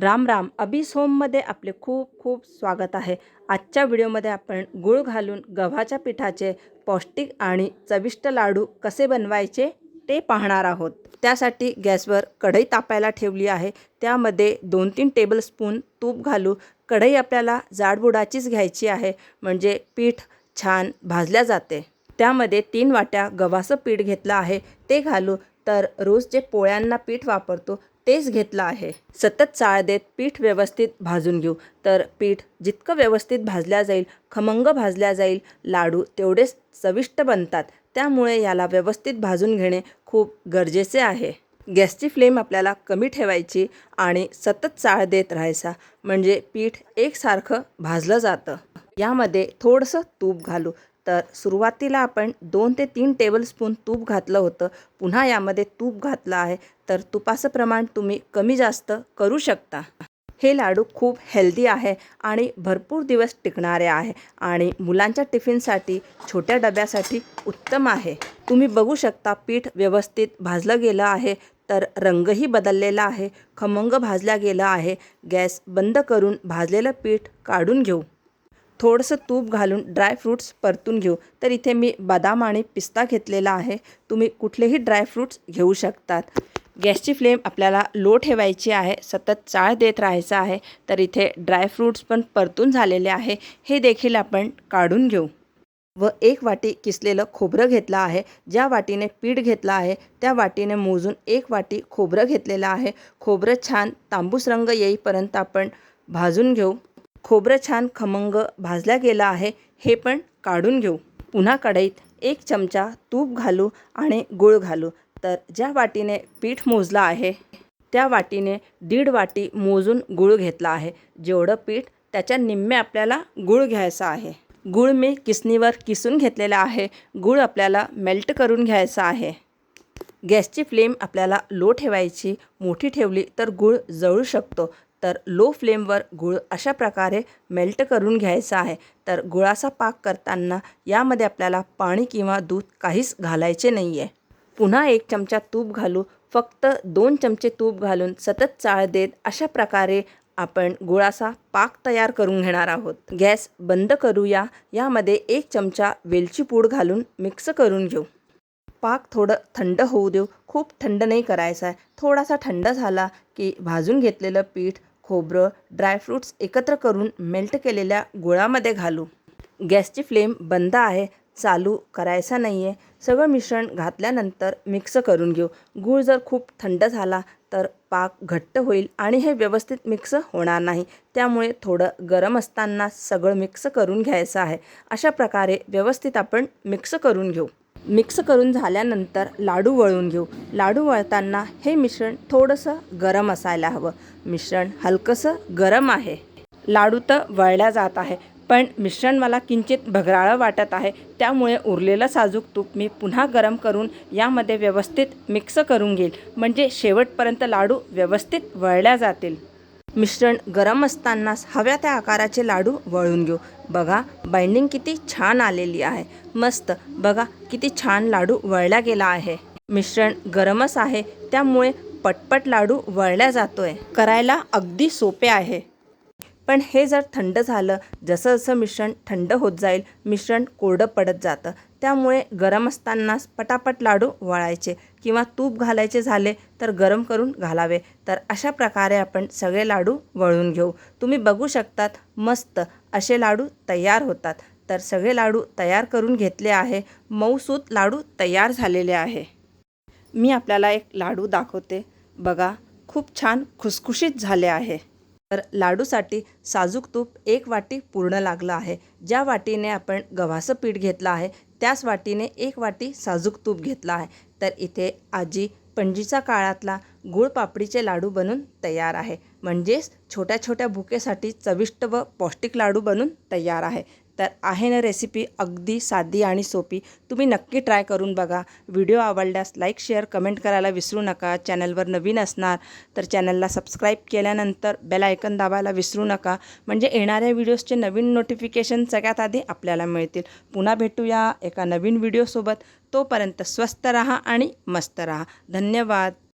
राम राम. अबीस होममध्ये आपले खूप खूप स्वागत आहे. आजच्या व्हिडिओमध्ये आपण गूळ घालून गव्हाच्या पिठाचे पौष्टिक आणि चविष्ट लाडू कसे बनवायचे ते पाहणार आहोत. त्यासाठी गॅसवर कढई तापायला ठेवली आहे. त्यामध्ये दोन तीन टेबलस्पून तूप घालू. कढई आपल्याला जाडबुडाचीच घ्यायची आहे म्हणजे पीठ छान भाजल्या जाते. त्यामध्ये तीन वाट्या गव्हाचं पीठ घेतलं आहे. ते घालू. तर रोज जे पोळ्यांना पीठ वापरतो तेच घेतलं आहे. सतत चाळ देत पीठ व्यवस्थित भाजून घेऊ. तर पीठ जितकं व्यवस्थित भाजल्या जाईल खमंग भाजल्या जाईल लाडू तेवढेच चविष्ट बनतात. त्यामुळे याला व्यवस्थित भाजून घेणे खूप गरजेचे आहे. गॅसची फ्लेम आपल्याला कमी ठेवायची आणि सतत चाळ देत राहायचा म्हणजे पीठ एकसारखं भाजलं जातं. यामध्ये थोडंसं तूप घालू. तर सुरुवातीला आपण दोन ते तीन टेबलस्पून तूप घातलं होतं. पुन्हा यामध्ये तूप घातलं आहे. तर तुपाचं प्रमाण तुम्ही कमी जास्त करू शकता. हे लाडू खूप हेल्दी आहे आणि भरपूर दिवस टिकणारे आहे आणि मुलांच्या टिफिनसाठी छोट्या डब्यासाठी उत्तम आहे. तुम्ही बघू शकता पीठ व्यवस्थित भाजलं गेलं आहे तर रंगही बदललेला आहे खमंग भाजल्या गेला आहे. गॅस बंद करून भाजलेलं पीठ काढून घेऊ. थोडंसं तूप घालून ड्रायफ्रूट्स परतून घेऊ. तर इथे मी बदाम आणि पिस्ता घेतलेला आहे. तुम्ही कुठलेही ड्रायफ्रूट्स घेऊ शकतात. गॅसची फ्लेम आपल्याला लो ठेवायची आहे. सतत चाळ देत राहायचं आहे. तर इथे ड्रायफ्रूट्स पण परतून झालेले आहे. हे देखील आपण काढून घेऊ. व एक वाटी किसलेलं खोबरं घेतलं आहे. ज्या वाटीने पीठ घेतलं आहे त्या वाटीने मोजून एक वाटी खोबरं घेतलेलं आहे. खोबरं छान तांबूस रंग येईपर्यंत आपण भाजून घेऊ. खोबरं छान खमंग भाजला गेलं आहे हे पण काढून घेऊ. पुन्हा कढईत एक चमचा तूप घालू आणि गूळ घालू. तर ज्या वाटीने पीठ मोजलं आहे त्या वाटीने दीड वाटी मोजून गूळ घेतला आहे. जेवढं पीठ त्याच्या निम्मे आपल्याला गूळ घ्यायचा आहे. गूळ मी किसनीवर किसून घेतलेला आहे. गूळ आपल्याला मेल्ट करून घ्यायचा आहे. गॅसची फ्लेम आपल्याला लो ठेवायची मोठी ठेवली तर गूळ जळू शकतो. तर लो फ्लेमवर गुळ अशा प्रकारे मेल्ट करून घ्यायचा आहे. तर गुळाचा पाक करताना यामध्ये आपल्याला पाणी किंवा दूध काहीच घालायचे नाही आहे पुन्हा एक चमचा तूप घालू फक्त दोन चमचे तूप घालून सतत चाळ देत अशा प्रकारे आपण गुळाचा पाक तयार करून घेणार आहोत. गॅस बंद करूया यामध्ये एक चमचा वेलची पूड घालून मिक्स करून घेऊ. पाक थोडं थंड होऊ देऊ खूप थंड नाही करायचं आहे. थोडासा थंड झाला की भाजून घेतलेलं पीठ खोबरं ड्रायफ्रूट्स एकत्र करून मेल्ट केलेल्या गुळामध्ये घालू. गॅसची फ्लेम बंद आहे चालू करायचा नाही आहे सगळं मिश्रण घातल्यानंतर मिक्स करून घेऊ. गूळ जर खूप थंड झाला तर पाक घट्ट होईल आणि हे व्यवस्थित मिक्स होणार नाही. त्यामुळे थोडं गरम असताना सगळं मिक्स करून घ्यायचं आहे. अशा प्रकारे व्यवस्थित आपण मिक्स करून घेऊ. मिक्स करून झाल्यानंतर लाडू वळून घेऊ. लाडू वळताना हे मिश्रण थोडंसं गरम असायला हवं. मिश्रण हलकंसं गरम आहे. लाडू तर वळल्या जात आहे पण मिश्रण मला किंचित भगराळं वाटत आहे. त्यामुळे उरलेलं साजूक तूप मी पुन्हा गरम करून यामध्ये व्यवस्थित मिक्स करून घेईल. म्हणजे शेवटपर्यंत लाडू व्यवस्थित वळल्या जातील. मिश्रण गरम असतानाच हव्या त्या आकाराचे लाडू वळून घेऊ. बघा बाइंडिंग किती छान आलेली आहे. मस्त. बघा किती छान लाडू वळला गेला आहे. मिश्रण गरमच आहे त्यामुळे पटपट लाडू वळल्या जातोय. करायला अगदी सोपे आहे. पण हे जर थंड झालं जसं जसं मिश्रण थंड होत जाईल मिश्रण कोरडं पडत जातं. त्यामुळे गरम असतानाच पटापट लाडू वळायचे किंवा तूप घालायचे झाले तर गरम करून घालावे. तर अशा प्रकारे आपण सगळे लाडू वळून घेऊ. तुम्ही बघू शकतात मस्त असे लाडू तयार होतात. तर सगळे लाडू तयार करून घेतले आहे. मऊसूत लाडू तयार झालेले आहे. मी आपल्याला एक लाडू दाखवते. बघा खूप छान खुसखुशीत झाले आहे. तर लाडूसाठी साजूक तूप एक वाटी पूर्ण लागलं आहे. ज्या वाटीने आपण गव्हाचं पीठ घेतलं आहे त्याच वाटीने एक वाटी साजूक तूप घेतलं आहे. तर इथे आजी पणजीचा काळातला गुळ पापडीचे लाडू बनून तयार आहे. म्हणजेच छोट्या छोट्या भुकेसाठी चविष्ट व पौष्टिक लाडू बनून तयार आहे. तर आहे ना रेसिपी अगदी साधी आणि सोपी. तुम्ही नक्की ट्राय करून बघा. व्हिडिओ आवडल्यास लाईक शेअर कमेंट करायला विसरू नका. चॅनलवर नवीन असणार तर चॅनलला सबस्क्राईब केल्यानंतर बेल आयकन दाबायला विसरू नका. म्हणजे येणाऱ्या व्हिडिओजचे नवीन नोटिफिकेशन सगळ्यात आधी आपल्याला मिळतील. पुन्हा भेटूया एका नवीन व्हिडिओसोबत तोपर्यंत स्वस्त राहा आणि मस्त राहा. धन्यवाद.